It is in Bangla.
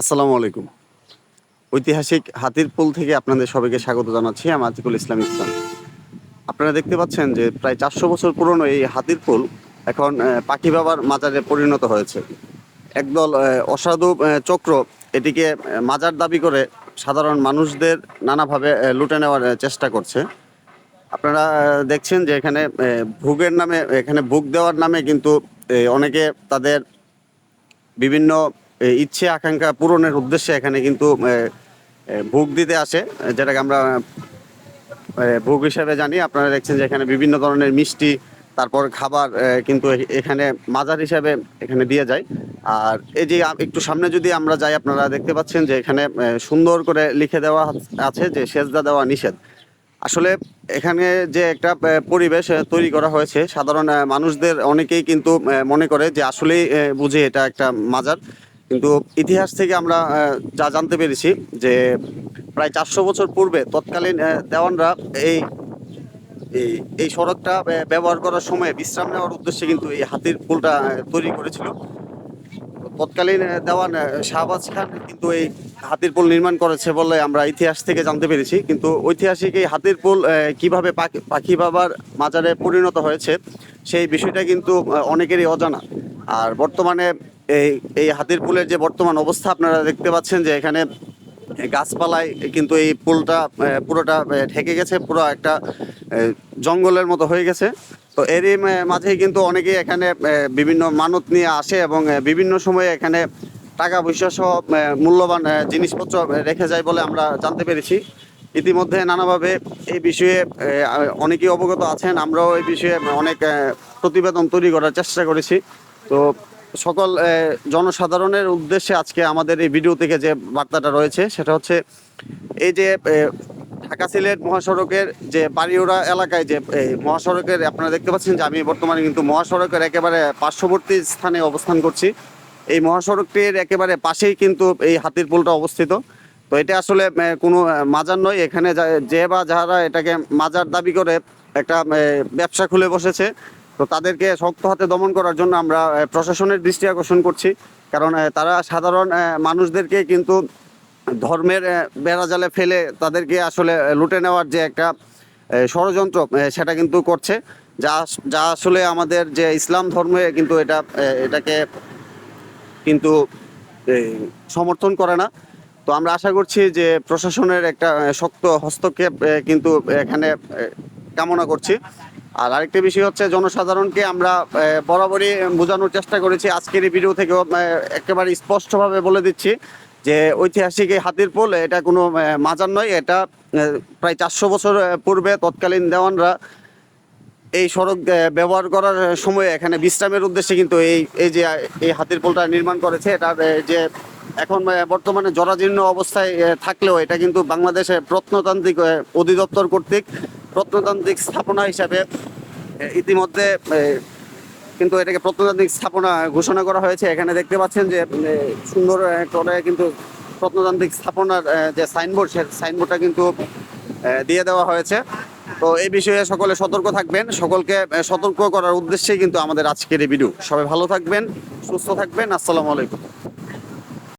আসসালামু আলাইকুম। ঐতিহাসিক হাতির পুল থেকে আপনাদের সবাইকে স্বাগত জানাচ্ছি আমি আতিকুল ইসলাম ইসলাম। আপনারা দেখতে পাচ্ছেন যে প্রায় চারশো বছর পুরনো এই হাতির পুল এখন পাখি বাবার মাজারে পরিণত হয়েছে। একদল অসাধু চক্র এটিকে মাজার দাবি করে সাধারণ মানুষদের নানাভাবে লুটে নেওয়ার চেষ্টা করছে। আপনারা দেখছেন যে এখানে ভোগের নামে, এখানে ভোগ দেওয়ার নামে কিন্তু অনেকে তাদের বিভিন্ন ইচ্ছে, আকাঙ্ক্ষা পূরণের উদ্দেশ্যে এখানে কিন্তু ভোগ দিতে আসে। যেটাকে আমরা ভোগ হিসাবে জানি। আপনারা দেখছেন যে এখানে বিভিন্ন ধরনের মিষ্টি, তারপর খাবার কিন্তু এখানে মাজার হিসাবে এখানে দিয়ে যায়। আর এই যে একটু সামনে যদি আমরা যাই, আপনারা দেখতে পাচ্ছেন যে এখানে সুন্দর করে লিখে দেওয়া আছে যে সেজদা দেওয়া নিষেধ। আসলে এখানে যে একটা পরিবেশ তৈরি করা হয়েছে, সাধারণ মানুষদের অনেকেই কিন্তু মনে করে যে আসলেই বুঝে এটা একটা মাজার। কিন্তু ইতিহাস থেকে আমরা যা জানতে পেরেছি যে প্রায় চারশো বছর পূর্বে তৎকালীন দেওয়ানরা এই এই সড়কটা ব্যবহার করার সময় বিশ্রাম নেওয়ার উদ্দেশ্যে কিন্তু এই হাতির পুলটা তৈরি করেছিল। তৎকালীন দেওয়ান শাহবাজ খান কিন্তু এই হাতির পুল নির্মাণ করেছে বলে আমরা ইতিহাস থেকে জানতে পেরেছি। কিন্তু ঐতিহাসিক এই হাতির পুল কীভাবে পাখি- পাখি বাবার মাজারে পরিণত হয়েছে সেই বিষয়টা কিন্তু অনেকেরই অজানা। আর বর্তমানে এই এই হাতির পুলের যে বর্তমান অবস্থা, আপনারা দেখতে পাচ্ছেন যে এখানে গাছপালায় কিন্তু এই পুলটা পুরোটা ঢেকে গেছে, পুরো একটা জঙ্গলের মতো হয়ে গেছে। তো এরই মাঝেই কিন্তু অনেকেই এখানে বিভিন্ন মানত নিয়ে আসে এবং বিভিন্ন সময়ে এখানে টাকা পয়সা সহ মূল্যবান জিনিসপত্র রেখে যায় বলে আমরা জানতে পেরেছি। ইতিমধ্যে নানাভাবে এই বিষয়ে অনেকেই অবগত আছেন, আমরাও এই বিষয়ে অনেক প্রতিবেদন তৈরি করার চেষ্টা করেছি। তো সকল জনসাধারণের উদ্দেশ্যে আজকে আমাদের এই ভিডিও থেকে যে বার্তাটা রয়েছে, সেটা হচ্ছে এই যে ঢাকা সিলেট মহাসড়কের যে বাড়িওড়া এলাকায় যে মহাসড়কের, আপনারা দেখতে পাচ্ছেন যে আমি বর্তমানে কিন্তু মহাসড়কের একেবারে পার্শ্ববর্তী স্থানে অবস্থান করছি। এই মহাসড়কটির একেবারে পাশেই কিন্তু এই হাতির পুলটা অবস্থিত। তো এটা আসলে কোনো মাজার নয়। এখানে যে বা যারা এটাকে মাজার দাবি করে, একটা ব্যবসা খুলে বসেছে। তো তাদেরকে শক্ত হাতে দমন করার জন্য আমরা প্রশাসনের দৃষ্টি আকর্ষণ করছি। কারণ তারা সাধারণ মানুষদেরকে কিন্তু ধর্মের বেড়াজালে ফেলে তাদেরকে আসলে লুটে নেওয়ার যে একটা ষড়যন্ত্র সেটা কিন্তু করছে। যা যা আসলে আমাদের যে ইসলাম ধর্মে কিন্তু এটা এটাকে কিন্তু সমর্থন করে না। তো আমরা আশা করছি যে প্রশাসনের একটা শক্ত হস্তক্ষেপ কিন্তু এখানে কামনা করছি। আর আরেকটা বিষয় হচ্ছে জনসাধারণকে আমরা বরাবরই বোঝানোর চেষ্টা করেছি। আজকের এই ভিডিও থেকেও একেবারে স্পষ্টভাবে বলে দিচ্ছি যে ঐতিহাসিক এই হাতির পোল এটা কোনো মাজার নয় এটা প্রায় চারশো বছর পূর্বে তৎকালীন দেওয়ানরা এই সড়ক ব্যবহার করার সময় এখানে বিশ্রামের উদ্দেশ্যে কিন্তু এই এই যে এই হাতির পোলটা নির্মাণ করেছে এটা আহ, যে এখন বর্তমানে জরাজীর্ণ অবস্থায় থাকলেও এটা কিন্তু বাংলাদেশের প্রত্নতান্ত্রিক অধিদপ্তর কর্তৃক প্রত্নতান্ত্রিক স্থাপনা হিসাবে ইতিমধ্যে কিন্তু এটাকে প্রত্নতান্ত্রিক স্থাপনা ঘোষণা করা হয়েছে। এখানে দেখতে পাচ্ছেন যে সুন্দর করে কিন্তু প্রত্নতান্ত্রিক স্থাপনার যে সাইনবোর্ড, সে সাইনবোর্ডটা কিন্তু দিয়ে দেওয়া হয়েছে। তো এই বিষয়ে সকলে সতর্ক থাকবেন। সকলকে সতর্ক করার উদ্দেশ্যেই কিন্তু আমাদের আজকের এই ভিডিও সবাই ভালো থাকবেন, সুস্থ থাকবেন। আসসালামু আলাইকুম।